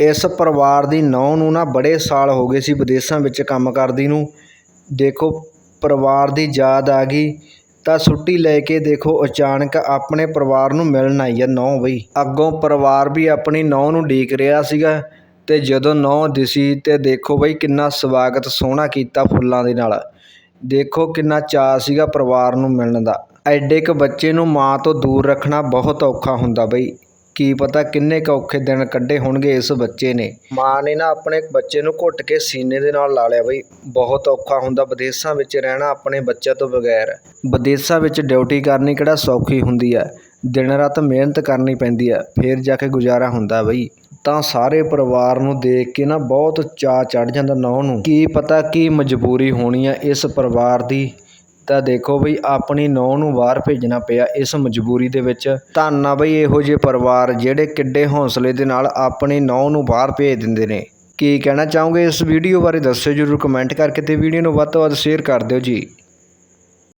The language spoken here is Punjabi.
ਇਸ ਪਰਿਵਾਰ ਦੀ ਨੌਂ ਨੂੰ ਨਾ ਬੜੇ ਸਾਲ ਹੋ ਗਏ ਸੀ ਵਿਦੇਸ਼ਾਂ ਵਿੱਚ ਕੰਮ ਕਰਦੀ ਨੂੰ। ਦੇਖੋ, ਪਰਿਵਾਰ ਦੀ ਯਾਦ ਆ ਗਈ ਤਾਂ ਛੁੱਟੀ ਲੈ ਕੇ ਦੇਖੋ, ਅਚਾਨਕ ਆਪਣੇ ਪਰਿਵਾਰ ਨੂੰ ਮਿਲਣ ਆਈ ਹੈ ਨੌਂ ਬਈ ਅੱਗੋਂ ਪਰਿਵਾਰ ਵੀ ਆਪਣੀ ਨੌਂ ਨੂੰ ਡੀਕ ਰਿਹਾ ਸੀਗਾ ਤੇ ਜਦੋਂ ਨੌਂ ਦਿਸੀ ਤੇ ਦੇਖੋ ਬਈ ਕਿੰਨਾ ਸਵਾਗਤ ਸੋਹਣਾ ਕੀਤਾ ਫੁੱਲਾਂ ਦੇ ਨਾਲ। ਦੇਖੋ ਕਿੰਨਾ ਚਾਅ ਸੀਗਾ ਪਰਿਵਾਰ ਨੂੰ ਮਿਲਣ ਦਾ। ਐਡੇ ਕ ਬੱਚੇ ਨੂੰ ਮਾਂ ਤੋਂ ਦੂਰ ਰੱਖਣਾ ਬਹੁਤ ਔਖਾ ਹੁੰਦਾ ਬਈ। ਕੀ ਪਤਾ ਕਿੰਨੇ ਕੁ ਔਖੇ ਦਿਨ ਕੱਢੇ ਹੋਣਗੇ ਇਸ ਬੱਚੇ ਨੇ। ਮਾਂ ਨੇ ਨਾ ਆਪਣੇ ਬੱਚੇ ਨੂੰ ਘੁੱਟ ਕੇ ਸੀਨੇ ਦੇ ਨਾਲ ਲਾ ਲਿਆ ਬਈ। ਬਹੁਤ ਔਖਾ ਹੁੰਦਾ ਵਿਦੇਸ਼ਾਂ ਵਿੱਚ ਰਹਿਣਾ ਆਪਣੇ ਬੱਚਿਆਂ ਤੋਂ ਬਗੈਰ। ਵਿਦੇਸ਼ਾਂ ਵਿੱਚ ਡਿਊਟੀ ਕਰਨੀ ਕਿਹੜਾ ਸੌਖੀ ਹੁੰਦੀ ਹੈ ਦਿਨ ਰਾਤ ਮਿਹਨਤ ਕਰਨੀ ਪੈਂਦੀ ਹੈ ਫੇਰ ਜਾ ਕੇ ਗੁਜ਼ਾਰਾ ਹੁੰਦਾ ਬਈ। ਤਾਂ ਸਾਰੇ ਪਰਿਵਾਰ ਨੂੰ ਦੇਖ ਕੇ ਨਾ ਬਹੁਤ ਚਾਅ ਚੜ ਜਾਂਦਾ ਨੌ ਨੂੰ। ਕੀ ਪਤਾ ਕੀ ਮਜਬੂਰੀ ਹੋਣੀ ਆ ਇਸ ਪਰਿਵਾਰ ਦੀ। ਤਾਂ ਦੇਖੋ ਬਈ, ਆਪਣੀ ਨੌਂ ਨੂੰ ਬਾਹਰ ਭੇਜਣਾ ਪਿਆ ਇਸ ਮਜਬੂਰੀ ਦੇ ਵਿੱਚ। ਧੰਨ ਆ ਬਈ, ਇਹੋ ਜਿਹੇ ਪਰਿਵਾਰ ਜਿਹੜੇ ਕਿੱਡੇ ਹੌਸਲੇ ਦੇ ਨਾਲ ਆਪਣੀ ਨੌਂ ਨੂੰ ਬਾਹਰ ਭੇਜ ਦਿੰਦੇ ਨੇ। ਕੀ ਕਹਿਣਾ ਚਾਹੋਗੇ ਇਸ ਵੀਡੀਓ ਬਾਰੇ, ਦੱਸਿਓ ਜਰੂਰ ਕਮੈਂਟ ਕਰਕੇ ਤੇ ਵੀਡੀਓ ਨੂੰ ਵੱਧ ਤੋਂ ਵੱਧ ਸ਼ੇਅਰ ਕਰ ਦਿਓ ਜੀ।